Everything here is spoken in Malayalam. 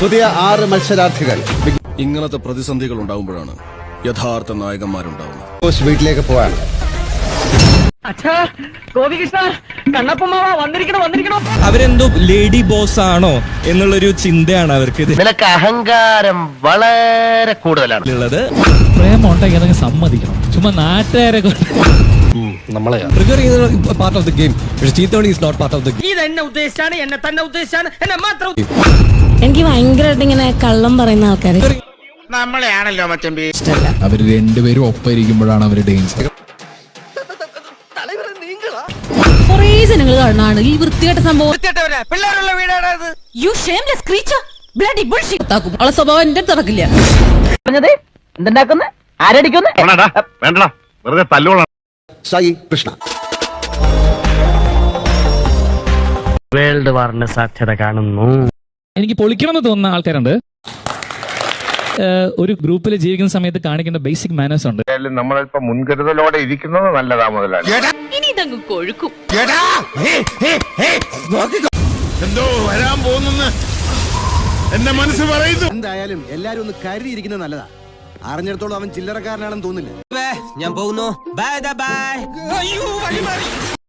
പുതിയ ആറ് മത്സരാർത്ഥികൾ. ഇങ്ങനത്തെ പ്രതിസന്ധികൾ ഉണ്ടാകുമ്പോഴാണ് യഥാർത്ഥ നായകന്മാരുണ്ടാവുന്നത്. വീട്ടിലേക്ക് പോവാണ് അവരെന്തോ ലേഡി ബോസ് ആണോ എന്നുള്ളൊരു ചിന്തയാണ് അവർക്ക് നിനക്ക് അഹങ്കാരം വളരെ കൂടുതലാണ്. ഉള്ളത് പ്രേമം ഉണ്ടെങ്കിൽ അതങ്ങ് സമ്മതിക്കണം. ചുമ്മാ നാട്ടുകാരെ കൊണ്ട് part of the game ചീത്തോണി is not part of the ഇത് എന്നെ ഉദ്ദേശിച്ചാണ് എന്നെ തന്നെ ഉദ്ദേശിച്ചാണ് എന്നെ മാത്രം എനിക്ക് ഭയങ്കരമായിട്ട് ഇങ്ങനെ കള്ളം പറയുന്ന ആൾക്കാര്. അവർ രണ്ടുപേരും ഒപ്പം ഇരിക്കുമ്പോഴാണ് അവർ ഡേഞ്ചർ കുറേ ജനങ്ങൾ കാണാണ് ഈ വൃത്തികെട്ട സംഭവം. പിള്ളേരുള്ള വീടാണത് ഇത്. You shameless creature bloody bullshit അവളെ സ്വഭാവം എന്റെ അടുത്ത് നടക്കില്ല. പറഞ്ഞത്? എന്തുണ്ടാക്കുന്ന? ആരടിക്കുന്നു? വേണ്ടടാ. വെറുതെ തല്ലുകൊള്ളണം സായി കൃഷ്ണ. വേൾഡ് വാറിന് സാധ്യത കാണുന്നു. എനിക്ക് പൊളിക്കണമെന്ന് തോന്നുന്ന ആൾക്കാരുണ്ട്. ഒരു ഗ്രൂപ്പിൽ ജീവിക്കുന്ന സമയത്ത് കാണിക്കേണ്ട ബേസിക് മാനേഴ്സ് ഉണ്ട്. നമ്മളല്പം മുൻകരുതലോടെ ഇരിക്കുന്നത് നല്ലതാ മുതലാണ് ഇനി ഇതങ്ങ് കൊഴുക്കും. എന്തോ വരാൻ പോകുന്നെന്ന് എന്റെ മനസ്സ് പറയുന്നു. എന്തായാലും എല്ലാരും ഒന്ന് കരുതിയിരിക്കുന്നത് നല്ലതാ. അറിഞ്ഞിടത്തോളം അവൻ ചില്ലറക്കാരനാണെന്ന് തോന്നില്ല? ഞാൻ പോകുന്നു. Bye bye